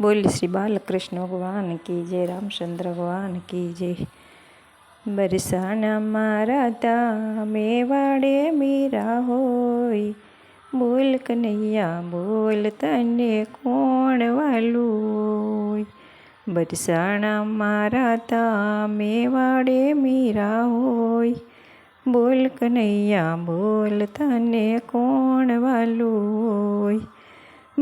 બોલ શ્રી બાલકૃષ્ણ ભગવાન કી જય રામચંદ્ર ભગવાન કી જય. બરસાના મારા તા મેવાડે મીરા હોય. બોલ કનૈયા, બોલ તને કોણ વાલું હોય? બરસાણા મારા તા મેવાડે મીરા હોય. બોલ કનૈયા, બોલ તને કોણ વાલું હોય?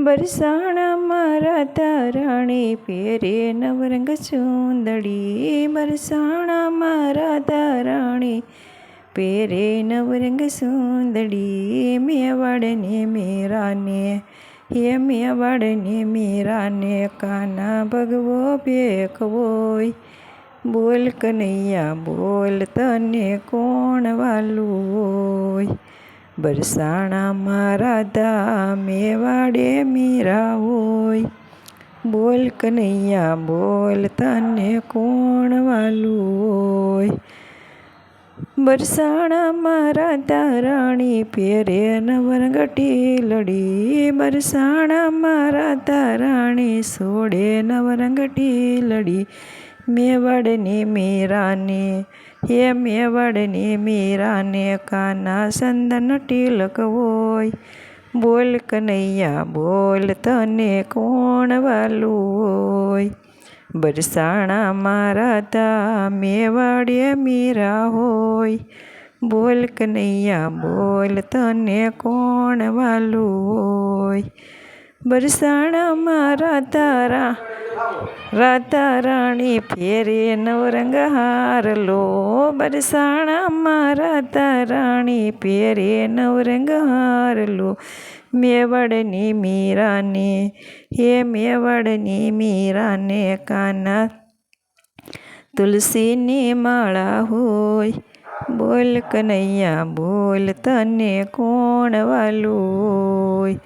બરસાણા મારા તારાણી પેરે નવરંગ ચૂંદડી બરસાણા મારા તારાણી પેરે નવરંગ સુંદડી મેવાડને મેરાને, હે મેવાડને મેરાને કાના ભગવો ભેખવોય બોલ કનૈયા, બોલ તને કોણ વાલું હોય? બરસાણા મારા ધા મેવાડે મીરા હોય. બોલ કનૈયા, બોલ તને કોણ વાલું હોય? બરસાણા મારા તારાણી પેરે નવરંગટી લડી. બરસાણા મારા તારાણી સોડે નવરંગટી લડી. મેવાડની મીરાને, હે મેવાડની મીરાને કાના સંદન ટીલક હોય. બોલ કનૈયા, બોલ તને કોણ વાલું હોય? બરસાણા મારા તા મેવાડે મીરા હોય. બોલ કનૈયા, બોલ તને કોણ વાલું હોય? બરસાણા મારા તારા. રાતા રાણી ફેરે નવરંગ હારલો બરસાણા મારા તારાણી ફેરે નવરંગ હારલો મેવડની મીરાને, હે મેવડની મીરાને કાના. તુલસીની માળા હોય, બોલ કનૈયા, બોલ તને કોણ વાલું હોય.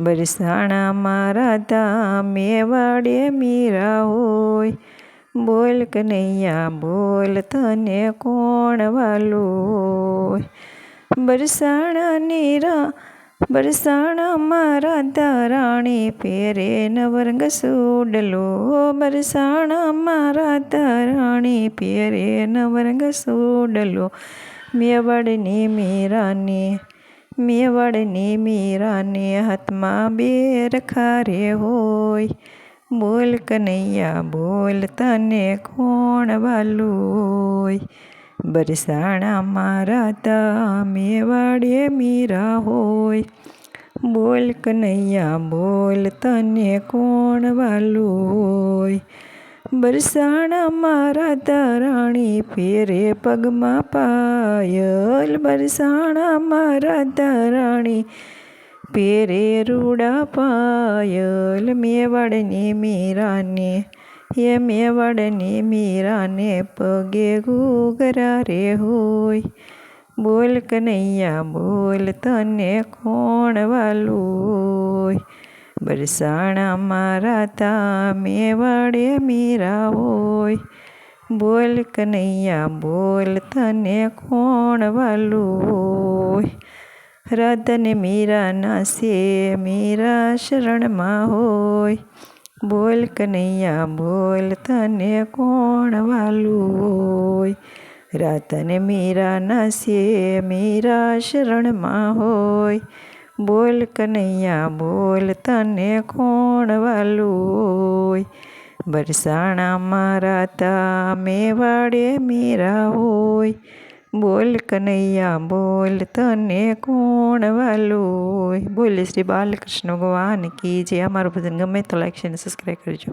બરસાણા મારા ધામ મેવાડે મીરા હોય બોલ કનૈયા બોલ તને કોણ વાલું હોય બરસાણા નીરા બરસાણા મારા તારાણી પેરે નવરંગ સુડલો બરસાણા મારા તારાણી પેરે નવરંગ સુડલો મેવાડની મીરાની મેવાડની મીરાને હાથમાં બેર ખારે હોય. બોલ કનૈયા, બોલ તને કોણ વાલું હોય? બરસાણા મારા તા મેવાડે મીરા હોય. બોલ કનૈયા, બોલ તને કોણ વાલું હોય? બરસાણા મારા તારાણી ફેરે પગમાં પાયલ. બરસાણા મારા તારાણી પેરે રૂડા પાયલ. મેવાડની મીરાને હે મેવાડની મીરાને પગે ગુગરા રે હોય. બોલ કનૈયા, બોલ તને કોણ વાલું હોય? બરસાણા મારા તા મેવાડે મીરા હોય બોલ કનૈયા, બોલ તને કોણ વાલું હોય રાધને નાસે, મીરા શરણમાં હોય. બોલ કનૈયા, બોલ તને કોણ વાલું હોય રાધને મીરા સે મીરા શરણમાં હોય. બોલ કનૈયા, બોલ તને કોણ વાલું હોય બરસાણા મારા તા મેવાડે મીરા હોય. બોલ કનૈયા, બોલ તને કોણ વાલું હોય બોલ શ્રી બાલકૃષ્ણ ભગવાન કી જે અમારું ભજન ગમે તો લાઈક છે સબસ્ક્રાઈબ કરજો.